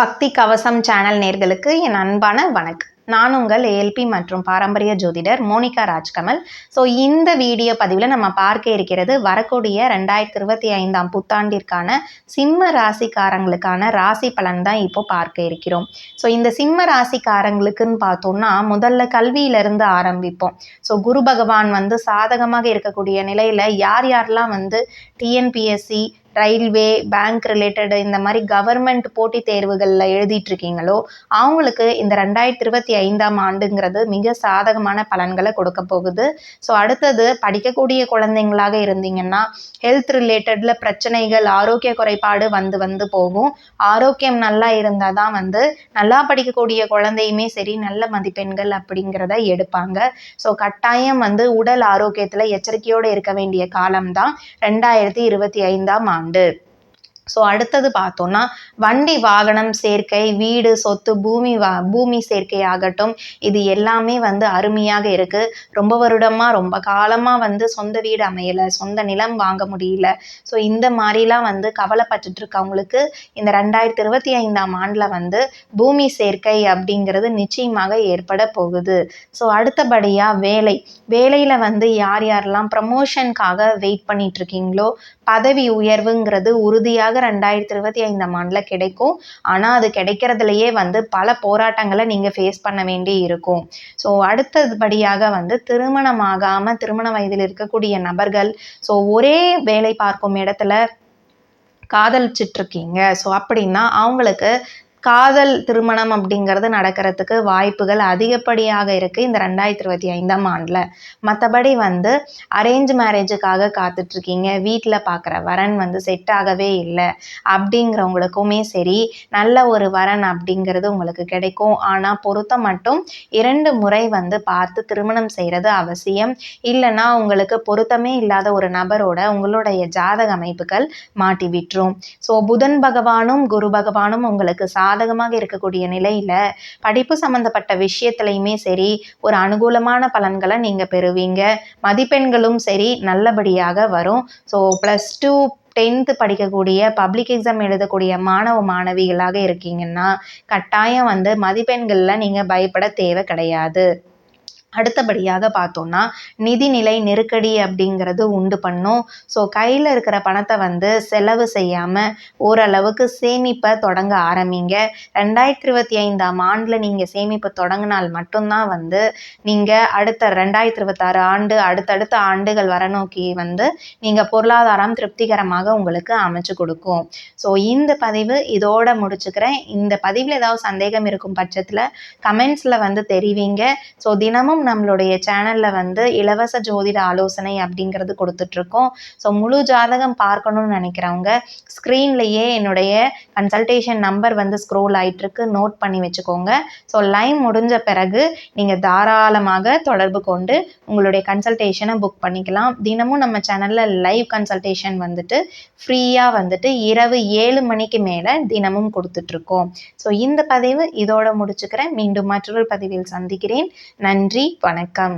பக்தி கவசம் சேனல் நேர்களுக்கு என் அன்பான வணக்கம். நான் உங்கள் ஏஎல்பி மற்றும் பாரம்பரிய ஜோதிடர் மோனிகா ராஜ்கமல். ஸோ இந்த வீடியோ பதிவில் நம்ம பார்க்க இருக்கிறது வரக்கூடிய ரெண்டாயிரத்தி இருபத்தி ஐந்தாம் புத்தாண்டிற்கான சிம்ம ராசிக்காரங்களுக்கான ராசி பலன் தான் இப்போ பார்க்க இருக்கிறோம். ஸோ இந்த சிம்ம ராசிக்காரங்களுக்குன்னு பார்த்தோம்னா முதல்ல கல்வியிலிருந்து ஆரம்பிப்போம். ஸோ குரு பகவான் வந்து சாதகமாக இருக்கக்கூடிய நிலையில் யார் யாரெல்லாம் வந்து டிஎன்பிஎஸ்சி ரயில்வே பேங்க் ரிலேட்டடு இந்த மாதிரி கவர்மெண்ட் போட்டித் தேர்வுகளில் எழுதிட்டுருக்கீங்களோ அவங்களுக்கு இந்த ரெண்டாயிரத்தி இருபத்தி ஐந்தாம் ஆண்டுங்கிறது மிக சாதகமான பலன்களை கொடுக்க போகுது. ஸோ அடுத்தது படிக்கக்கூடிய குழந்தைங்களாக இருந்தீங்கன்னா ஹெல்த் ரிலேட்டடில் பிரச்சனைகள் ஆரோக்கிய குறைபாடு வந்து வந்து போகும். ஆரோக்கியம் நல்லா இருந்தால் தான் வந்து நல்லா படிக்கக்கூடிய குழந்தையுமே சரி நல்ல மதிப்பெண்கள் அப்படிங்கிறத எடுப்பாங்க. ஸோ கட்டாயம் வந்து உடல் ஆரோக்கியத்தில் எச்சரிக்கையோடு இருக்க வேண்டிய காலம்தான் ரெண்டாயிரத்தி இருபத்தி ஐந்தாம் ஆண்டு. காண்பதுண்டு ஸோ அடுத்தது பார்த்தோம்னா வண்டி வாகனம் சேர்க்கை வீடு சொத்து பூமி வா பூமி சேர்க்கை ஆகட்டும் இது எல்லாமே வந்து அருமையாக இருக்குது ரொம்ப வருடமாக ரொம்ப காலமாக வந்து சொந்த வீடு அமையலை சொந்த நிலம் வாங்க முடியல. ஸோ இந்த மாதிரிலாம் வந்து கவலைப்பட்டுட்டு இருக்கவங்களுக்கு இந்த ரெண்டாயிரத்தி இருபத்தி ஐந்தாம் ஆண்டில் வந்து பூமி சேர்க்கை அப்படிங்கிறது நிச்சயமாக ஏற்பட போகுது. ஸோ அடுத்தபடியாக வேலை. வேலையில் வந்து யார் யாரெல்லாம் ப்ரமோஷனுக்காக வெயிட் பண்ணிட்டு இருக்கீங்களோ பதவி உயர்வுங்கிறது உறுதியாக ரெண்டாயிரத்தி இருபத்தி ஐந்தாம் ஆண்டில் கிடைக்கும். ஆனால் அது கிடைக்கிறதுலையே வந்து பல போராட்டங்களை நீங்கள் ஃபேஸ் பண்ண வேண்டி இருக்கும். ஸோ அடுத்தபடியாக வந்து திருமணம் ஆகாமல் திருமண வயதில் இருக்கக்கூடிய நபர்கள் ஸோ ஒரே வேலை பார்க்கும் இடத்துல காதலிச்சிட்ருக்கீங்க ஸோ அப்படின்னா அவங்களுக்கு காதல் திருமணம் அப்படிங்கிறது நடக்கிறதுக்கு வாய்ப்புகள் அதிகப்படியாக இருக்குது இந்த ரெண்டாயிரத்தி இருபத்தி ஐந்தாம் ஆண்டில். மற்றபடி வந்து அரேஞ்ச் மேரேஜுக்காக காத்துட்ருக்கீங்க. வீட்டில் பார்க்குற வரன் வந்து செட் ஆகவே இல்லை. அப்படிங்கிறவங்களுக்குமே சரி நல்ல ஒரு வரன் அப்படிங்கிறது உங்களுக்கு கிடைக்கும். ஆனால் பொருத்தம் மட்டும் இரண்டு முறை வந்து பார்த்து திருமணம் செய்கிறது அவசியம். இல்லைன்னா உங்களுக்கு பொருத்தமே இல்லாத ஒரு நபரோட உங்களுடைய ஜாதக அமைப்புகள் மாட்டி விட்டுரும் ஸோ புதன் பகவானும் குரு பகவானும் உங்களுக்கு சா சாதகமாக இருக்கக்கூடிய நிலையில் படிப்பு சம்மந்தப்பட்ட விஷயத்துலையுமே சரி ஒரு அனுகூலமான பலன்களை நீங்கள் பெறுவீங்க. மதிப்பெண்களும் சரி நல்லபடியாக வரும். ஸோ ப்ளஸ் டூ டென்த்து படிக்கக்கூடிய பப்ளிக் எக்ஸாம் எழுதக்கூடிய மாணவ மாணவிகளாக இருக்கீங்கன்னா கட்டாயம் வந்து மதிப்பெண்களில் நீங்கள் பயப்பட தேவை கிடையாது. அடுத்தபடியாக பார்த்தோன்னா நிதிநிலை நெருக்கடி அப்படிங்கிறது உண்டு பண்ணும். ஸோ கையில் இருக்கிற பணத்தை வந்து செலவு செய்யாமல் ஓரளவுக்கு சேமிப்பை தொடங்க ஆரம்பிங்க. ரெண்டாயிரத்தி இருபத்தி ஐந்தாம் ஆண்டில் நீங்கள் சேமிப்பு தொடங்கினால் மட்டும்தான் வந்து நீங்கள் அடுத்த ரெண்டாயிரத்தி இருபத்தாறு ஆண்டு அடுத்தடுத்த ஆண்டுகள் வர நோக்கி வந்து நீங்கள் பொருளாதாரம் திருப்திகரமாக உங்களுக்கு அமைச்சு கொடுக்கும். ஸோ இந்த பதிவு இதோட முடிச்சுக்கிறேன். இந்த பதிவில் ஏதாவது சந்தேகம் இருக்கும் பட்சத்தில் கமெண்ட்ஸில் வந்து தெரிவிங்க. ஸோ தினமும் நம்மளுடைய சேனலில் வந்து இலவச ஜோதிட ஆலோசனை அப்படிங்கிறது கொடுத்துட்ருக்கோம். ஸோ முழு ஜாதகம் பார்க்கணும்னு நினைக்கிறவங்க ஸ்க்ரீன்லேயே என்னுடைய கன்சல்டேஷன் நம்பர் வந்து ஸ்க்ரோல் ஆகிட்டுருக்கு நோட் பண்ணி வச்சுக்கோங்க. ஸோ லைன் முடிஞ்ச பிறகு நீங்கள் தாராளமாக தொடர்பு கொண்டு உங்களுடைய கன்சல்டேஷனை புக் பண்ணிக்கலாம். தினமும் நம்ம சேனலில் லைவ் கன்சல்டேஷன் வந்துட்டு ஃப்ரீயாக வந்துட்டு இரவு ஏழு மணிக்கு மேலே தினமும் கொடுத்துட்ருக்கோம். ஸோ இந்த பதிவு இதோட முடிச்சுக்கிறேன். மீண்டும் மற்றொரு பதிவில் சந்திக்கிறேன். நன்றி. வணக்கம்.